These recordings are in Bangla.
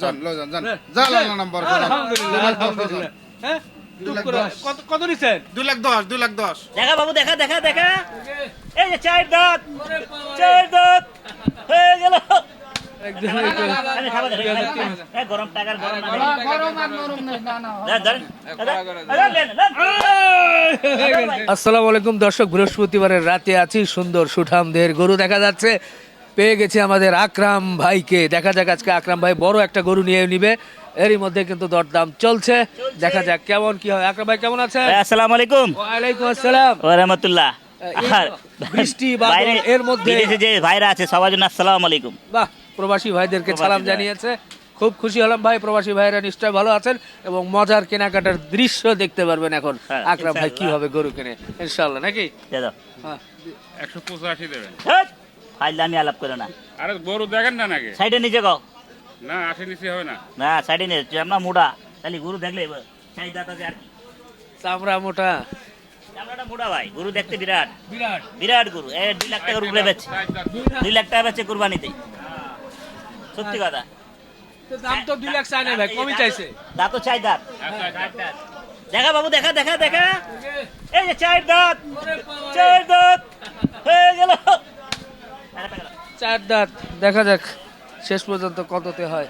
যান লো যান যান যা লাল নাম্বার আলহামদুলিল্লাহ আলহামদুলিল্লাহ। হ্যাঁ? কত কত নিছেন? দুই লাখ দশ দুই লাখ দশ। দেখা বাবু দেখা দেখা দেখা। এই যে চার দাঁত চার দাঁত হয়ে গেল। একদম। আমি খাব না, এই গরম টাকার গরম না দেন, দেন, দেন, দেন, দেন, দেন। আসসালামু আলাইকুম দর্শক বৃহস্পতিবারের রাতে আছি সুন্দর সুঠামদের গরু দেখা যাচ্ছে। পেয়ে গেছে আমাদের আকরাম ভাইকে। দেখা যাক আজকে আকরাম ভাই বড় একটা গরু নিয়ে নিবে। এরই মধ্যে কিন্তু দরদাম চলছে। দেখা যাক কেমন কি হয়। আকরাম ভাই কেমন আছে ভাই, আসসালামু আলাইকুম। ওয়ালাইকুম আসসালাম। ওয়া রাহমাতুল্লাহ। আর বৃষ্টি, এর মধ্যে- বিদেশে যে ভাইরা আছে সবার জন্য আসসালামু আলাইকুম। বাহ প্রবাসী ভাইদেরকে সালাম জানিয়েছে। খুব খুশি হলাম ভাই প্রবাসী ভাইরা নিশ্চয় ভালো আছেন এবং মজার কেনাকাটার দৃশ্য দেখতে পারবেন এখন। হ্যাঁ, আকরাম ভাই ইনশাআল্লাহ। কীভাবে গরু কেনে? ইনশাল্লাহ নাকি? দে দাও। হ্যাঁ। একশো পঁচাশি দেবেন। হেৎ, ফাইলদানি আলাপ করো না। আরে গরু দেখেন না নাকি? সাইডে নিচে গাও না আশি নিচে হবে না। না সাইডে নিয়ে আমরা মুড়া। তাহলে গরু দেখলে চাই দাঁত আছে আর চামড়া মোটা। আমরাটা মুড়া ভাই গরু দেখতে বিরাট। বিরাট। বিরাট গরু। এ দুই লাখ টাকার উপরে বেচছে। দুই লাখ। টাকা বেচছে কুরবানিতে। সত্যি কথা। দাম তো দুই লাখ চাই না ভাই কমই চাইছে। দাঁতও চাই দাঁত। দেখা বাবু দেখা দেখা দেখা। এই যে চার দাঁত। চার দাঁত। হয়ে গেল। চার দাঁত। দেখা যাক শেষ পর্যন্ত কততে হয়।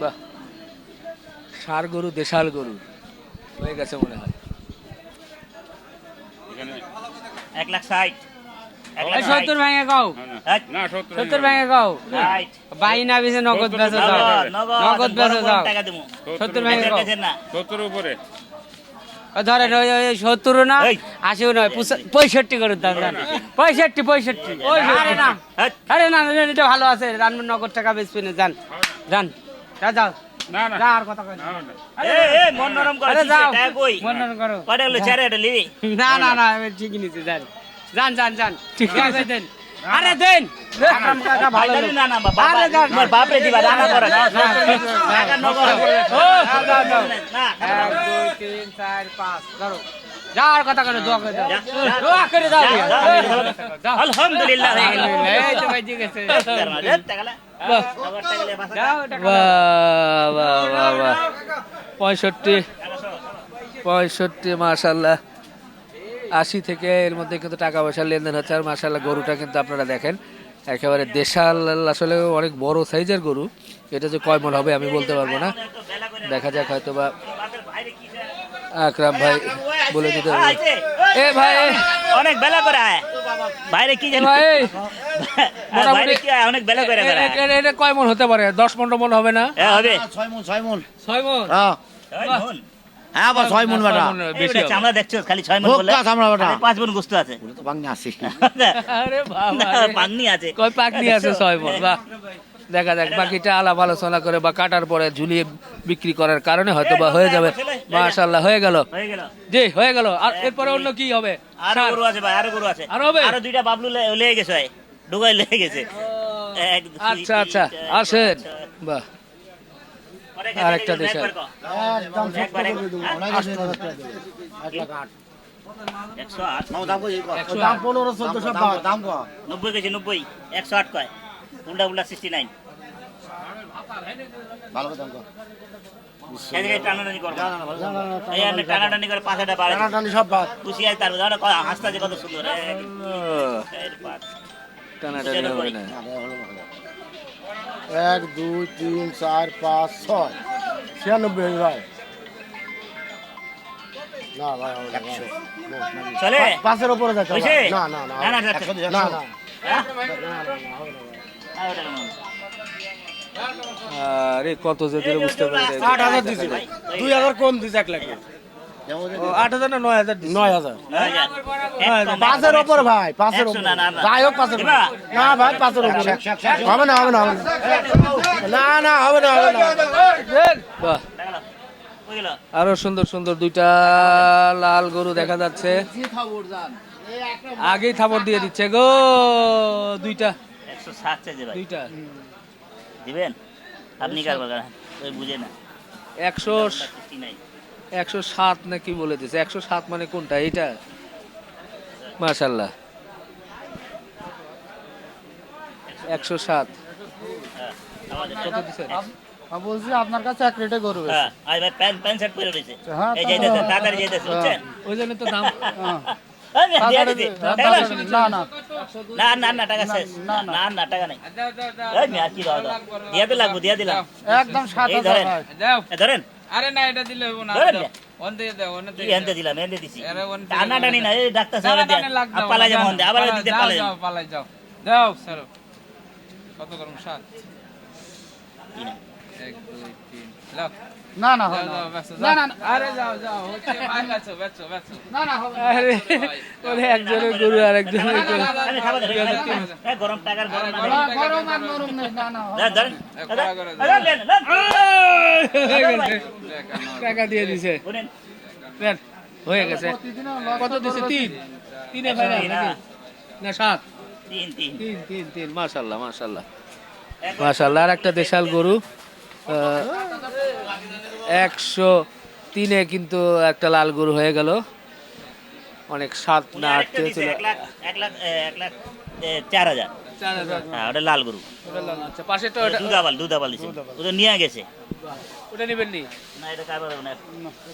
বাহ। সার গরু দেশাল গরু। হয়ে গেছে মনে হয়। এক লাখ ষাট। সত্তর ভেঙে গাও সত্তর সত্তর ভেঙে গাও বাই না বেশি নগদ বেচে যাও। নগদ বেচে সত্তর ভেঙে গাও সত্তর উপরে। ধরেন ওই ওই সত্তর না। আশিও নয় পঁয়ষট্টি করে দাম জান পঁয়ষট্টি পঁয়ষট্টি। আরে না। আরে না এটা ভালো আছে রানবেন নগদ টাকা বেচবি না যান যান। যা যাও। না না। যা আর কথা কই না। না, না। এ এ মন নরম করে আরে যাও। টাকা কই বন্ধন করো। কয়টা হলো চারে এটা লিবি না না না আমি ঠিকই নিছি যান। যান যান যান। ঠিক আছে। দেন। আরে দেন বাপরে দিবা রান্না করে তিন চার পাঁচ ধরো কথা করে দোয়া করে দাও। দোয়া করে দাও। আলহামদুলিল্লাহ এই তো ভাই ঠিক আছে পঁয়ষট্টি পঁয়ষট্টি মাশাল্লাহ আশি থেকে এর মধ্যে কিন্তু টাকা পয়সার লেনদেন হচ্ছে। আর মাশাল্লাহ গরুটা কিন্তু আপনারা দেখেন একেবারে দেশাল আসলে অনেক বড় সাইজের গরু। এটা যে কয় মন হবে আমি বলতে পারব না। দেখা যাক হয়তো বা আকরাম ভাই বলে দিতে এ ভাই! অনেক বেলা করে বাইরে কি জানি ভাই! বাইরে কি অনেক বেলা করে এটা- কয় মন হতে পারে? দশ পনেরো মন হবে না? হবে। ছয় মন ছয় মন। ছয় মন? হ্যাঁ। মন। হ্যাঁ আবার ছয় মন বেটা। বেশি চামড়া দেখছ? খালি ছয় মন কা চামড়া বেটা। পাঁচ মন গোস্ত আছে। তো বাংলা আসি আরে বাবা পাগনি আছে। কয় পাকনি আছে ছয় মন? বাহ। দেখা যাক বাকিটা আলাপ আলোচনা করে বা কাটার পরে ঝুলিয়ে বিক্রি করার কারণে হয়তো বা হয়ে যাবে। মাশাল্লাহ হয়ে গেল। হয়ে জি হয়ে গেল। আর এরপরে অন্য কি হবে? আরও গরু আছে ভাই আরও গরু আছে। আরও হবে? আরও দুইটা বাবলু লেগে গেছে ভাই। ডুগাই লেগে গেছে। আচ্ছা আচ্ছা। আসেন। বাহ। আরেকটা একবার দেশাল। কর। একদম সব নব্বই কেজি নব্বই। একশো আট কয়। উল্টা উল্টা সিক্সটি নাইন ভালো দাম করে। টানাটানি হবে না। এক দুই তিন চার পাঁচ ছয়। ছিয়ানব্বই ভাই না ভাই। চলে? পাঁচের উপরে যাচ্ছে। না না না না, না, না। হ্যাঁ? আর কত যে বুঝতে পারি না। হাজার দিছি ভাই, দুই হাজার কম দিছে এক লাখ। আট হাজার না নয় হাজার নয় হাজার। পাঁচের। উপর ভাই পাঁচের। যাই হোক পাঁচের না ভাই পাঁচের হবে না হবে না হবে না। না না হবে না হবে না। বাহ। দেখাল। গেল। আরও সুন্দর সুন্দর দুইটা লাল গরু দেখা যাচ্ছে। আগেই থাপড় দিয়ে দিচ্ছে গো দুইটা। দুইটা। দিবেন? আপনি কার বুঝে না। একশো একশো সাত না কি বলে দিচ্ছে একশো সাত মানে কোনটা? এইটা? মাশাল্লাহ একশো সাত। কত বলছি আপনার কাছে এক রেটে গরু হ্যাঁ ভাই হ্যাঁ, এই যাইতেছে তাড়াতাড়ি যাইতেছে বুঝছেন? ওই জন্য তো দাম নে। না। না টাকা শেষ। না না। টাকা নাই। দিয়ে দিলাম একদম ধরেন আরে না এটা দিলে হইব না দাও। এনতে দিলাম এনতে দিছি। ওন দিয়ে টানা টানি না এই ডাক্তার সাহেব টানা টানি যাব যাও, আবার দিতে যাও, যাও, পালাই যাও। দাও স্যার। কত করুন সাত এক দুই তিন। লাও না না হবে না। না। আরে যাও যাও হচ্ছে বেচো বেচো বেচো না না হবে আরে ওরে একজনের গরু আর একজনের গরম টাকার গরম গরম আর নরম নেই না না। হয়ে টাকা দিয়ে দিছে। হয়ে গেছে। কত দিছে? তিন। তিনে হ্যাঁ। না সাত। তিন তিন। তিন তিন তিন। মাশাল্লাহ মাশাল্লাহ। মাশাল্লাহ আর একটা দেশাল গরু। আহ, একশো তিনে কিন্তু একটা লাল গরু হয়ে গেল। অনেক সাত না আটকে ছিল চার হাজার। হ্যাঁ ওটা লাল গরু। আচ্ছা পাশেরটা ওটা দুধাবাল দুধাবাল দিছে। ওটা নিয়ে গেছে। ওটা নেবেন নি? না এটা কারবার হবে না।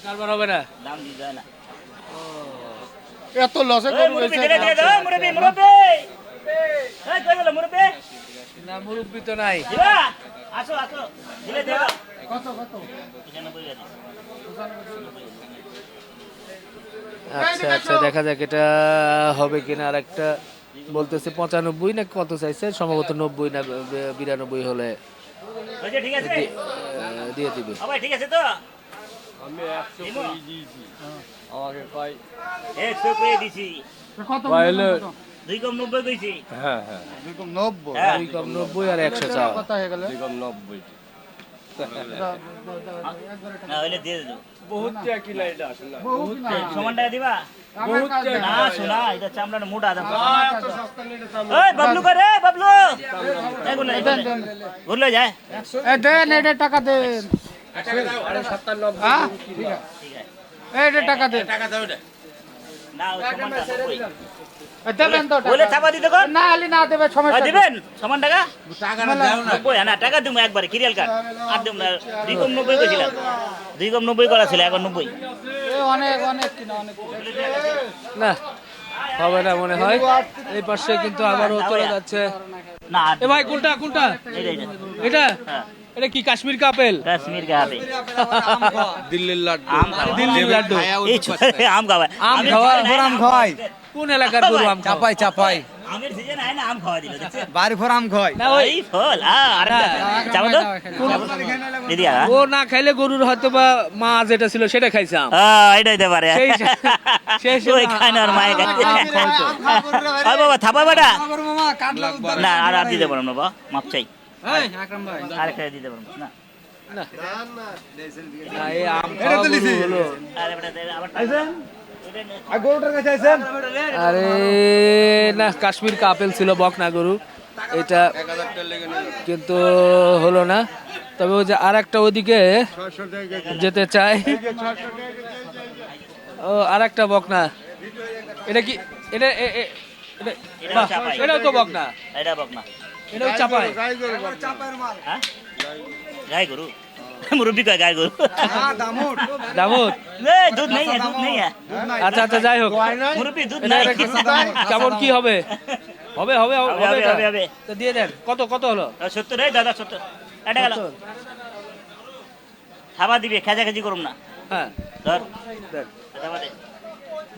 কারবার হবে না? দাম দিয়ে যায় না। এত লসে গরু হয়েছে দিলে দিয়ে দাও, মুরব্বি, মুরব্বি। এই, কই গেল, মুরব্বি? না মুরব্বি তো নাই। আসো, আসো। দিলে দাও। কত কত? আচ্ছা আচ্ছা দেখা যাক এটা হবে কিনা। আর একটা বলতেছে পঁচানব্বই না কত চাইছে? সম্ভবত নব্বই না বিরানব্বই হলে ঠিক আছে? দিয়ে দিবে। ঠিক আছে তো? একশো করে দিছি। কত দুই কম নব্বই কইছি। এরকম নব্বই। হ্যাঁ। দুই কম নব্বই আর একশো চাও কত হয়ে গেলে? না হইলে দিয়ে দেবো। বহুত না সমান টাকা দিবা? আমার না শোনা এটা চামড়ার মোটা দাম ওই বাবলু করে বাবলু? এই গুলো, এই গুলো। গুলো যায়। এ দেন এটা টাকা দেন। হ্যাঁ? ঠিক আছে। এই টাকা দেন। না ওই সমান টাকা নব্বই। এ দেবেন তো বলে টাকা দিতে কর। না আলি না দেবে সমস্যা দিবেন? সমান টাকা? নব্বই না টাকা দিব একবারে কিরিয়াল কার্ড আর দিব না দুই কম নব্বই করেছিলাম। দুই কম নব্বই করা ছিল এখন নব্বই। অনেক অনেক কিনা অনেক না। হবে না মনে হয়। এই পাশে কিন্তু আবারও চলে যাচ্ছে। না এ ভাই কোনটা কোনটা? এই যে, এই যে। এটা? হ্যাঁ। এটা কি কাশ্মীর কাপেল? কাশ্মীর কে দিল্লির লাড্ডু। দিল্লির লাড্ডু। এই আম খাওয়া। আম খাওয়া, আম খাওয়াই। কোন এলাকার গরু আম চাপাই চাপাই আমের সিজন হয় না আম খাওয়া দিল দেখছেন বাড়ি ফর আম খাই না ওই ফল আ আরেকটা যাব তো ও না খাইলে গরুর হয়তো বা মা যেটা ছিল সেটা খাইছাম এটা হইতে পারে সেই সেই ওই খায় না ওর মায়ের কাছে ওই বাবা থাপা বেটা না আর আর দিতে পারব না বাবা মাপ চাই আরেকটা দিতে পারব না না না, এই আম খাওয়া হলো আরে বেটা দে, আবার আরে না কাশ্মীর কাপেল ছিল বকনা গরু। এটা কিন্তু হলো না। তবে ওই যে আর একটা ওদিকে যেতে চাই। ও আর একটা বকনা এটা কি এটা এটাও চাপাই। তো বকনা এটা বক না। এটাও চাপাই। হ্যাঁ? গাই গরু মুরব্বী কয় গাই গরু। দামুদ। এই, দুধ নেই হ্যাঁ, দুধ নেই। হ্যাঁ। আচ্ছা আচ্ছা যাই হোক। মুরব্বী দুধ নাই। কেমন কি হবে? হবে হবে হবে হবে, হবে। তো দিয়ে দেন। কত কত হলো? সত্তর এই দাদা সত্তর। এটা গেল। খাবার দিবি খেজাখেজি করুম না। হ্যাঁ। ধর। দে।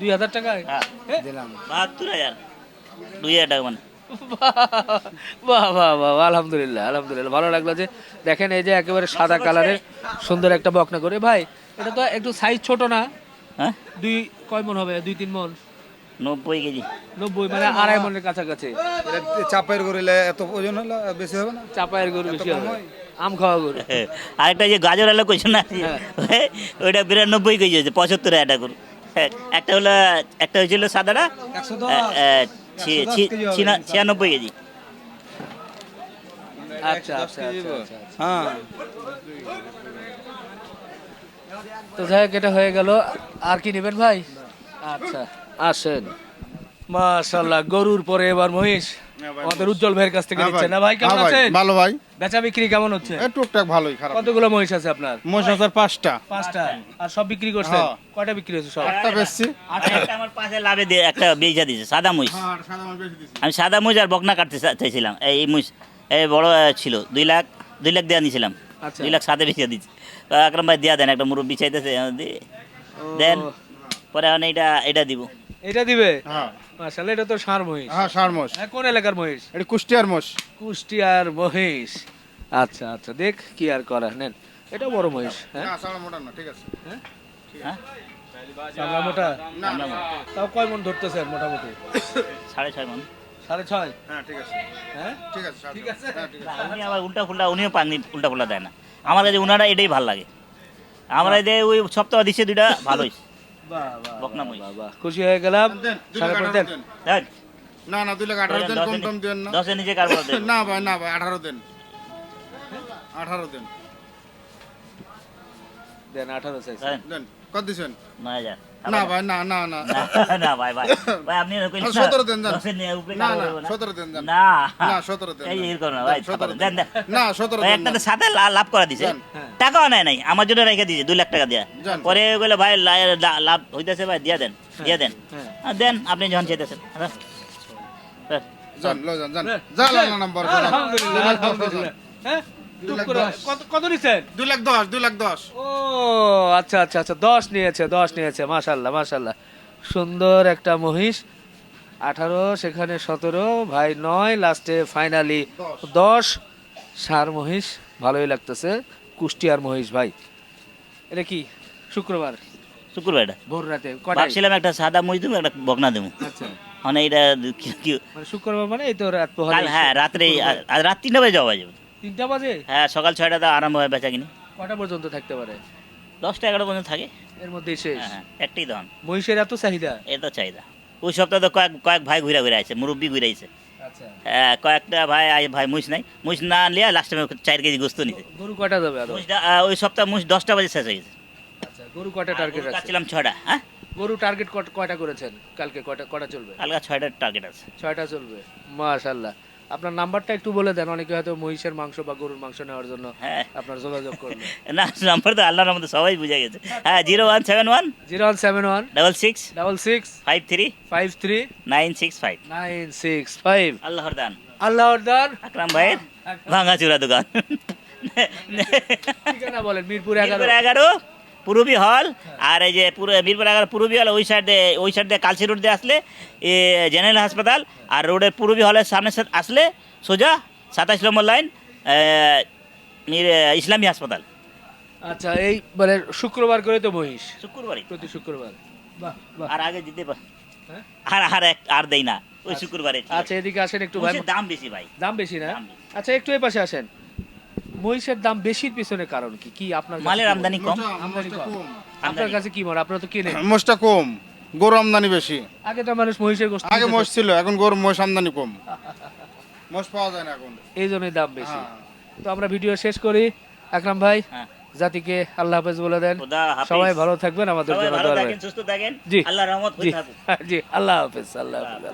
দুই হাজার টাকায়? হ্যাঁ। বাহাত্তর হাজার। দুই হাজার টাকা মানে। বাহ বাহ বাহ বাহ, আলহামদুলিল্লাহ আলহামদুলিল্লাহ। ভালো লাগল যে দেখেন এই যে একেবারে সাদা কালারের সুন্দর একটা বকনা করে। ভাই এটা তো একটু সাইজ ছোট না? হ্যাঁ? দুই কয় মন হবে? দুই তিন মন? নব্বই কেজি। নব্বই মানে আড়াই মনের কাছাকাছি। চাপের গরিলে এত ওজন হলে বেশি হবে না? চাপায়ের গরু বেশি হবে। আম খাওয়া গরু। আরেকটা যে গাজর আলো কইছো না হ্যাঁ। ওইটা বিরানব্বই কেজি হয়েছে পঁচাত্তর টাকা করে। হ্যাঁ, একটা হলো একটা হয়েছিল সাদাটা। এ- এ, ছি- ছি- ছিনা- ছিয়ানব্বই কেজি। আচ্ছা আচ্ছা আচ্ছা, আচ্ছা হ্যাঁ। তো যাই হোক, এটা হয়ে গেল। আর কি নেবেন ভাই? আচ্ছা। আসেন। মাশাল্লাহ গরুর পরে এবার মহিষ। আমাদের উজ্জ্বল ভাইয়ের কাছ থেকে হ্যাঁ নিচ্ছেন। না ভাই কেমন হ্যাঁ আছেন? ভালো ভাই। বেচা বিক্রি কেমন হচ্ছে? টুকটাক ভালোই খারাপ। কতগুলো মহিষ আছে আপনার? মহিষ হাজার পাঁচটা। পাঁচটা। আর সব বিক্রি করছেন? হ্যাঁ। কয়টা বিক্রি হয়েছে সব? বেচছি। একটা আমার পাশে লাভে দিয়ে একটা বেচা দিয়েছে সাদা মুইস আমি সাদা মুইস আর বকনা কাটতে চাইছিলাম। এই মুইস এই বড় ছিল। দুই লাখ দুই লাখ দেওয়া নিয়েছিলাম আচ্ছা। দুই লাখ সাদে বেচে দিচ্ছে আকরাম ভাই দিয়া দেন একটা মুরব্বী চাইতেছে দেন পরে আমি এটা এটা দিব। এটা দিবে? হ্যাঁ। মাশাআল্লাহ এটা তো সার মহিষ। হ্যাঁ ষাড় মোষ হ্যাঁ, কোন এলাকার মহিষ? এটা কুষ্টিয়ার মোষ কুষ্টিয়ার মহিষ। আচ্ছা আচ্ছা দেখ কি আর করা নেন। এটা বড় মহিষ হ্যাঁ? না মোটা না ঠিক আছে। হ্যাঁ? চামড়া মোটা? না না তাও কয় মন ধরতেছেন মোটামুটি? সাড়ে ছয় মন। সাড়ে ছয়? হ্যাঁ ঠিক আছে। হ্যাঁ? ঠিক আছে ঠিক আছে। হ্যাঁ, ঠিক আছে। উনি আবার উল্টা ফুল্টা উনিও পাননি উল্টা ফুল্টা দেয় না। আমার কাছে উনারা এটাই ভালো লাগে। আমরা যে ওই সপ্তাহ দিচ্ছে দুইটা ভালোই। খুশি হয়ে গেলাম? সাড়ে পাঁচ দেন। না না দুই লাখ আঠারো দেন কম টম দেন না। কারবার দেন। না ভাই না ভাই আঠারো দেন। আঠারো দেন। দেন আঠারো দেন কত দিছেন? নয় হাজার। না ভাই না না না না, ভাই ভাই ভাই আপনি কইলেন 17 দেন, না, দেন। দশের নিয়ে না না করব না। সতেরো দেন দেন না না সতেরো দেন এই দেন। এরকম ভাই দেন, সতেরো দেন দেন না সতেরো ভাই দেন একটা সাথে লাভ করা দিছে। হ্যাঁ। টাকাও নেয় নাই আমার জন্য রেখে দিয়েছে দুই লাখ টাকা দিয়া। পরে বলে ভাই লাভ হইতেছে ভাই দিয়া দেন দিয়া দেন হ্যাঁ। আর দেন আপনি যখন চাইতেছেন হ্যাঁ। হ্যাঁ। যান লো যান যান হ্যাঁ। নাম্বার আলহামদুলিল্লাহ আলহামদুলিল্লাহ হ্যাঁ দুই চুপ লাখ করে- দশ। কত কত নিছেন? দুই লাখ দশ দুই লাখ দশ। ও আচ্ছা আচ্ছা আচ্ছা দশ নিয়েছে দশ নিয়েছে মাশাল্লাহ মাশাল্লাহ। সুন্দর একটা মহিষ আঠারো সেখানে সতেরো ভাই নয় লাস্টে ফাইনালি দশ। সার মহিষ ভালোই লাগতেছে। কুষ্টিয়ার মহিষ ভাই। এটা কি? শুক্রবার। শুক্রবার এটা। ভোর রাতে ভাবছিলাম একটা সাদা মুজ দেবো একটা বকনা দেবো। আচ্ছা। মানে এটা মানে শুক্রবার মানে এই তো রাত হ্যাঁ রাত্রে রাত তিনটা বাজে যাওয়া যাবে। তিনটা বাজে? হ্যাঁ সকাল ছয়টা তো আরম্ভ হয় বেচা কিনি। কটা পর্যন্ত থাকতে পারে? দশটা এগারো পর্যন্ত থাকে। এর মধ্যেই শেষ? হ্যাঁ হ্যাঁ একটাই দহন মহিষের এত চাহিদা? এত চাহিদা। ওই সপ্তাহে তো কয়েক কয়েক ভাই ঘুরে ঘুরে আছে মুরব্বী ঘুরে আছে আচ্ছা। হ্যাঁ, কয়েকটা ভাই আই ভাই মুছ নাই। মুছ না লিয়া লাস্ট টাইমে চার কেজি গোস্ত নিতে গরু কটা যাবে ওই সপ্তাহ মুছ দশটা বাজে শেষ হয়ে গেছে। আচ্ছা গরু কটা টার্গেট আছে? কাটছিলাম ছটা হ্যাঁ? গরু টার্গেট কয়টা করেছেন? কালকে কয়টা কটা চলবে? কালকা ছয়টার টার্গেট আছে। ছয়টা চলবে। মাশাল্লাহ আপনার নাম্বারটা একটু বলে দেন অনেকে হয়তো মহিষের মাংস বা গরুর মাংস নেওয়ার জন্য হ্যাঁ। আপনার যোগাযোগ করবে না নাম্বার তো আল্লাহর মধ্যে সবাই বুঝে গেছে। হ্যাঁ zero one seven one zero one seven one double six double six five three five three nine six five. Nine six five. আল্লাহর দান। আল্লাহ দার আকরাম ভাইয়ের ভাঙা চূড়া দোকান। ঠিকানা বলেন মিরপুর এগারো। এগারো। পূর্বী হল আর এই যে মিরপুর পূর্বী হল ওই সাইডে ওই সাইড দিয়ে কালসি রোড দিয়ে আসলে এ জেনারেল হাসপাতাল আর রোডের পূর্বী হলের সামনে আসলে সোজা সাতাশ নম্বর লাইন ইসলামী হাসপাতাল আচ্ছা এই মানে শুক্রবার করে তো মহিষ? শুক্রবারই। প্রতি শুক্রবার। আর আগে দিতে পার হ্যাঁ? আর আর এক আর দেই না ওই শুক্রবারে। আচ্ছা এদিকে আসেন একটু ভাই। দাম বেশি ভাই। দাম বেশি না? আচ্ছা একটু এই পাশে আসেন। মহিষের দাম বেশির পিছনে কারণ কি? কি আপনার কাছে মালের কি আমদানি কম? আমদানি কম। কম। আপনার কাছে কি মনে আপনারা তো কিনেন? মোষটা কম গরু আমদানি বেশি। আগে তো মানুষ মহিষের গোষ্ঠী আগে মোষ ছিল এখন গরু মোষ আমদানি কম। মোষ পাওয়া যায় না এখন। এই জন্যই দাম বেশি। হ্যাঁ। তো আমরা ভিডিও শেষ করি। আকরাম ভাই হ্যাঁ। জাতিকে আল্লাহ হাফেজ বলে দেন। খোদা হাফেজ। সবাই ভালো থাকবেন আমাদের সবাই জন্য ভালো দোয়া থাকেন। সুস্থ থাকেন। জি। আল্লাহর রহমত জি। থাকুক জি আল্লাহ হাফেজ আল্লাহ হাফেজ আল্লাহ